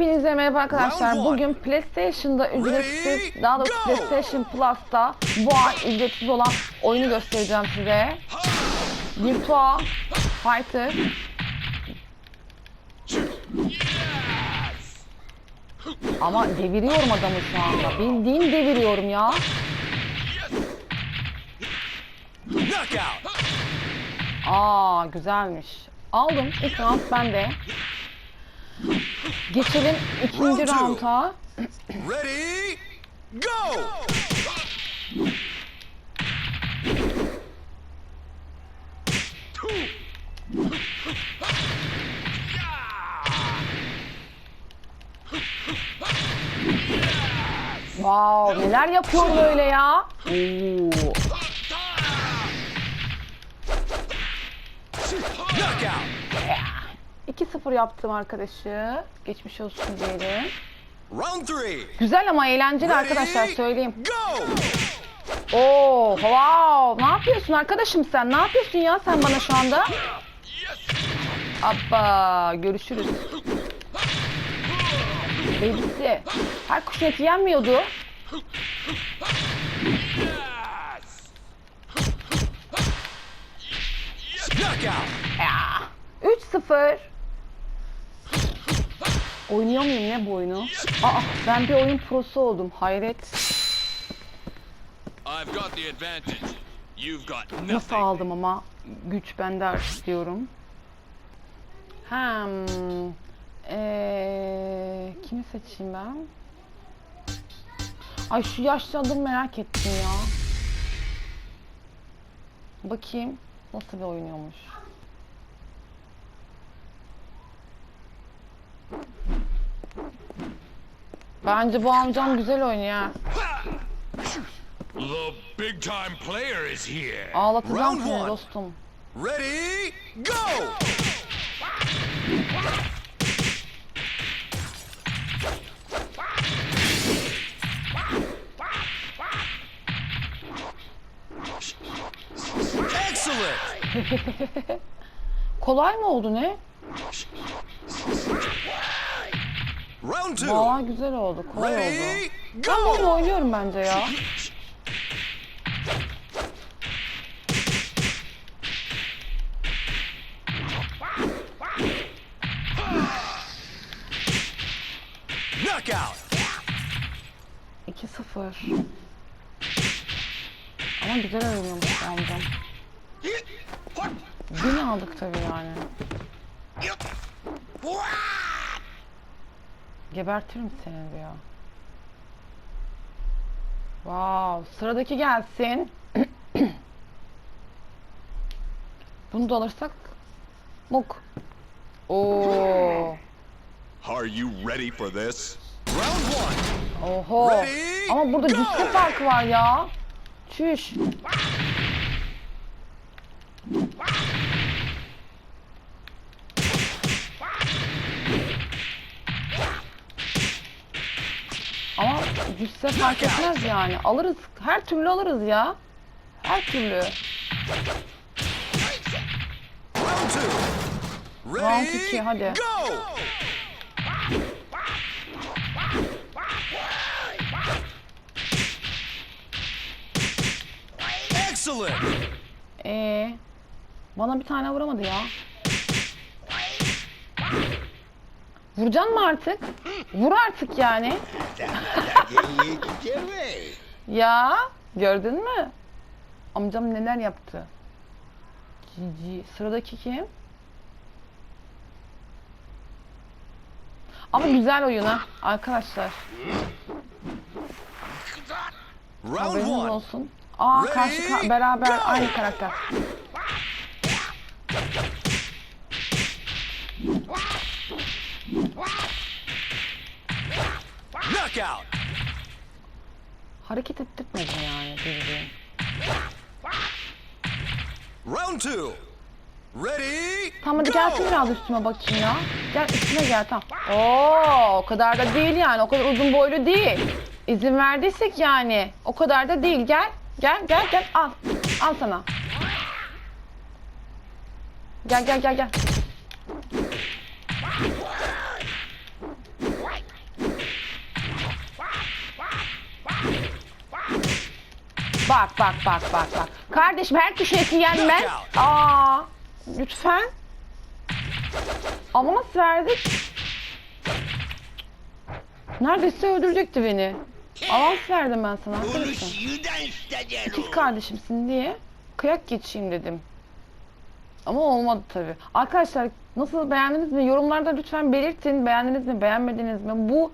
Hepinize merhaba arkadaşlar. Bugün PlayStation'da ücretsiz, daha doğrusu. PlayStation Plus'ta bu ay ücretsiz olan oyunu göstereceğim size. Virtua Fighter. Ama deviriyorum adamı şu anda. Bildiğin deviriyorum ya. Aa güzelmiş. Aldım. İlk round bende. Geçelim ikinci rounda. Ready, go. Wow, neler yapıyor böyle ya? Oo. Knockout. 2-0 yaptım arkadaşı. Geçmiş olsun diyelim. Round three. Güzel ama eğlenceli Ready, arkadaşlar söyleyeyim. Go. Oo, wow. Ne yapıyorsun arkadaşım sen? Ne yapıyorsun ya sen bana şu anda? Abba, görüşürüz. Bebisi. Her kuş eti yenmiyordu. Ya. 3-0. Oynuyor muyum ne bu oyunu? Aa, ben bir oyun prosu oldum. Hayret. Nasıl aldım ama güç bende diyorum. Hem ee, kimi seçeyim ben? Ay şu yaşlı adamı merak ettim ya. Bakayım nasıl bir oynuyormuş. Bence bu amcam güzel oynuyor. The big time player is here. Ağlatacağım Round seni one. dostum. Ready, go. Excellent. Kolay mı oldu ne? Round two. Valla güzel oldu. Kolay oldu. Ready, Ben bu oyunu go. oynuyorum bence ya. Knockout. 2-0. Ama güzel oynuyormuş amcam. Bin aldık tabii yani. Gebertirim seni ya. Wow, sıradaki gelsin. Bunu da alırsak muk. Oo. Are you ready for this? Round one. Oho. Ready, Ama burada cüsse farkı var ya. Çüş. Cüsse fark etmez yani. Alırız. Her türlü alırız ya. Her türlü. Round two. Ready, Round iki, hadi. go. Excellent. Ee, bana bir tane vuramadı ya. Vuracaksın mı artık? Vur artık yani. Ya gördün mü? Amcam neler yaptı. Cici. Sıradaki kim? Ama güzel oyun ha arkadaşlar. Round Haberiniz olsun. Aa karşı ka- beraber aynı karakter. Knockout. Hareket ettirtmedi yani bildiğin. Round two. Ready, Tamam hadi gelsin biraz üstüme bakayım ya. Gel üstüme gel tamam. Oo o kadar da değil yani. O kadar uzun boylu değil. İzin verdiysek yani. O kadar da değil. Gel. Gel gel gel al. Al sana. Gel gel gel gel. Bak bak bak bak bak. Kardeşim her kişi eti yenmez. Aa, lütfen. Ama nasıl verdik? Neredeyse öldürecekti beni. Avans verdim ben sana. İkiz kardeşimsin diye kıyak geçeyim dedim. Ama olmadı tabi. Arkadaşlar nasıl beğendiniz mi? Yorumlarda lütfen belirtin. Beğendiniz mi, beğenmediniz mi? Bu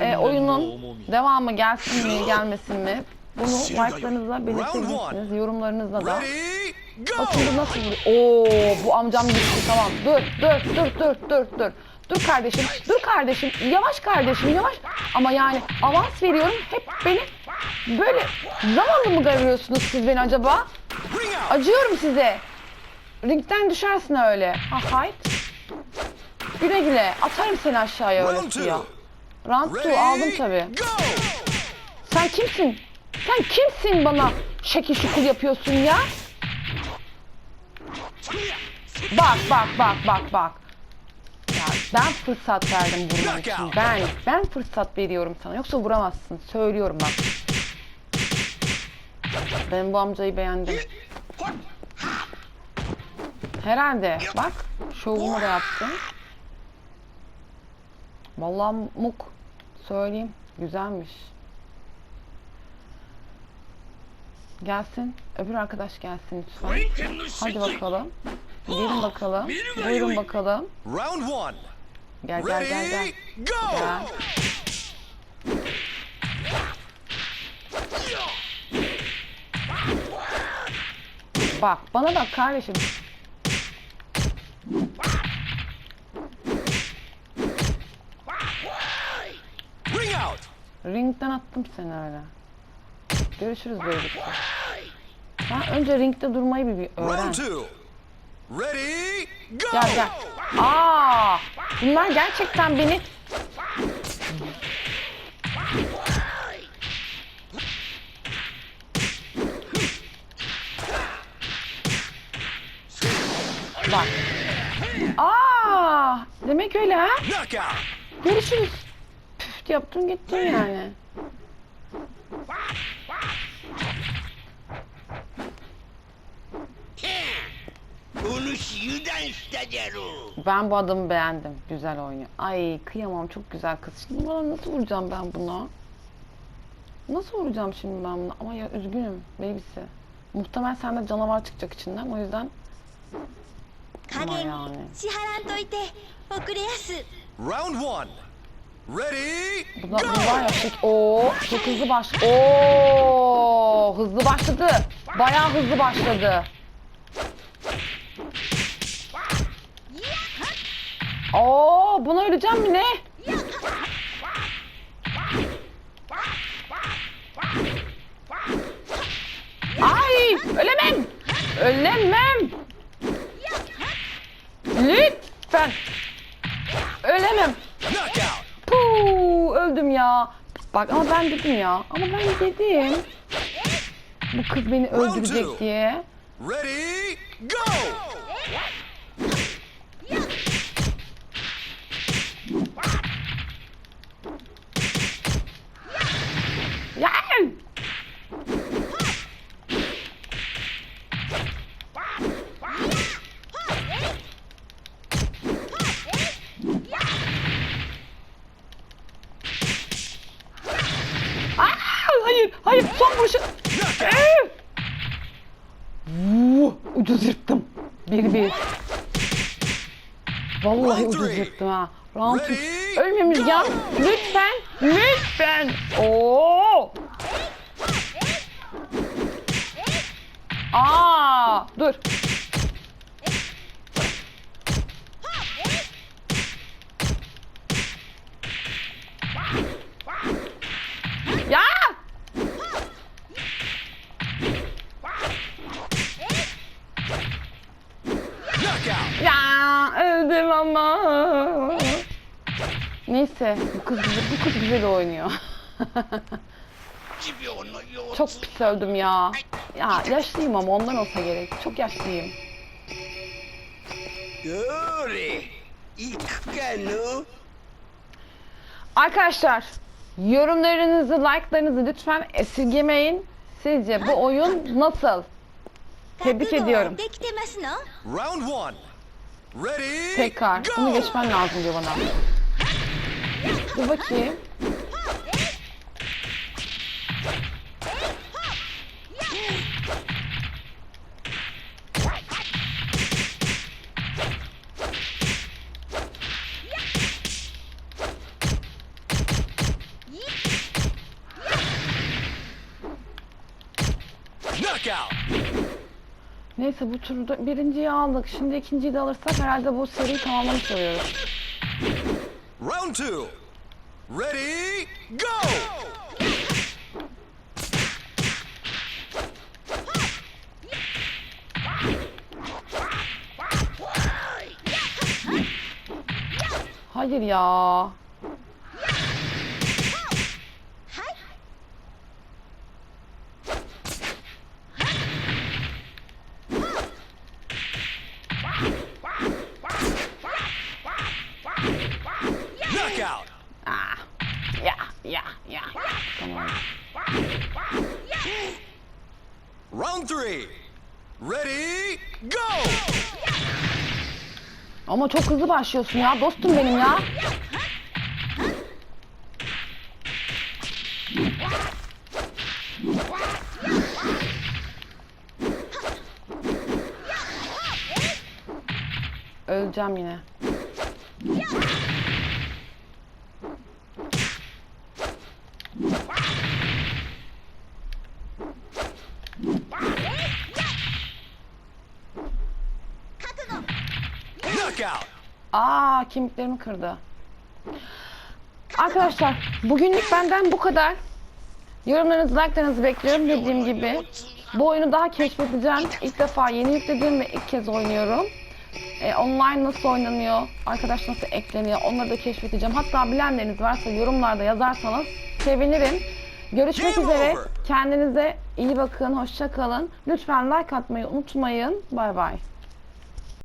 e, oyunun devamı gelsin mi, gelmesin mi? Bunu like'larınızla belirtebilirsiniz. Yorumlarınızla da. Bakın bu nasıl vuruyor? Oo, bu amcam gitti tamam. Dur, dur, dur, dur, dur, dur. Dur kardeşim, dur kardeşim. Yavaş kardeşim, yavaş. Ama yani avans veriyorum. Hep beni böyle zamanlı mı görüyorsunuz siz beni acaba? Acıyorum size. Ringden düşersin öyle. Ha hayt. Güle güle. Atarım seni aşağıya öyle suya. two. Round two aldım tabi. Sen kimsin? Sen kimsin bana şekil şukul yapıyorsun ya? Bak bak bak bak bak. Ya ben fırsat verdim vurman için. Ben, ben fırsat veriyorum sana. Yoksa vuramazsın. Söylüyorum bak. Ben bu amcayı beğendim. Herhalde. Bak. Şovumu da yaptım. Vallahi muk. Söyleyeyim. Güzelmiş. Gelsin. Öbür arkadaş gelsin lütfen. Hadi bakalım. Gelin bakalım. Buyurun bakalım. Round one. Gel gel gel gel. Go! Gel. Bak bana bak kardeşim. Ring out! Ringden attım seni öyle. Görüşürüz böylelikle. Sen önce ringde durmayı bir, bir öğren. Ready, go! Gel gel. Aa, bunlar gerçekten beni Bak. Aa, demek öyle ha? Görüşürüz. Püf yaptın gittin yani. Ben bu adamı beğendim. Güzel oynuyor. Ay kıyamam çok güzel kız. Şimdi bana nasıl vuracağım ben buna? Nasıl vuracağım şimdi ben bunu? Ama ya üzgünüm babysi. Muhtemelen sende canavar çıkacak içinden. O yüzden... Ama yani. Round one. Ready, Bunlar go! var ya pek ooo çok hızlı baş ooo hızlı başladı bayağı hızlı başladı Oo, buna öleceğim mi ne? Ay, ölemem. Ölemem. Lütfen. Ölemem. Puu, öldüm ya. Bak ama ben dedim ya. Ama ben dedim. Bu kız beni öldürecek diye. Ready, go! Ya! Aa, hayır, hayır, son vuruşu. Ee! Vuh, ucuz yırttım. Bir bir. Vallahi ucuz yırttım ha. Round Ready, three. Ölmemiz ya. Lütfen, lütfen. Oo. Aa, dur. Ya! Ya öldüm ama. Neyse bu kız bu kız güzel oynuyor. Çok pis öldüm ya. Ya yaşlıyım ama ondan olsa gerek. Çok yaşlıyım. Arkadaşlar yorumlarınızı, like'larınızı lütfen esirgemeyin. Sizce bu oyun nasıl? Tebrik ediyorum. Round one. Ready, Tekrar. Bunu geçmen lazım diyor bana. Dur bakayım. Neyse bu turda birinciyi aldık. Şimdi ikinciyi de alırsak herhalde bu seriyi tamamlamış oluyoruz. Round two. Ready? Go! Hayır ya. Knockout. Ah. Ya ya ya. Tamam. Round three. Ready? Go! Ama çok hızlı başlıyorsun ya. Dostum benim ya. Öleceğim yine. Knockout. Aa kemiklerimi kırdı. Arkadaşlar bugünlük benden bu kadar. Yorumlarınızı, like'larınızı bekliyorum dediğim gibi. Bu oyunu daha keşfedeceğim. İlk defa yeni yükledim ve ilk kez oynuyorum. Ee, online nasıl oynanıyor, arkadaş nasıl ekleniyor onları da keşfedeceğim. Hatta bilenleriniz varsa yorumlarda yazarsanız sevinirim. Görüşmek üzere. Kendinize iyi bakın, hoşça kalın. Lütfen like atmayı unutmayın. Bay bay.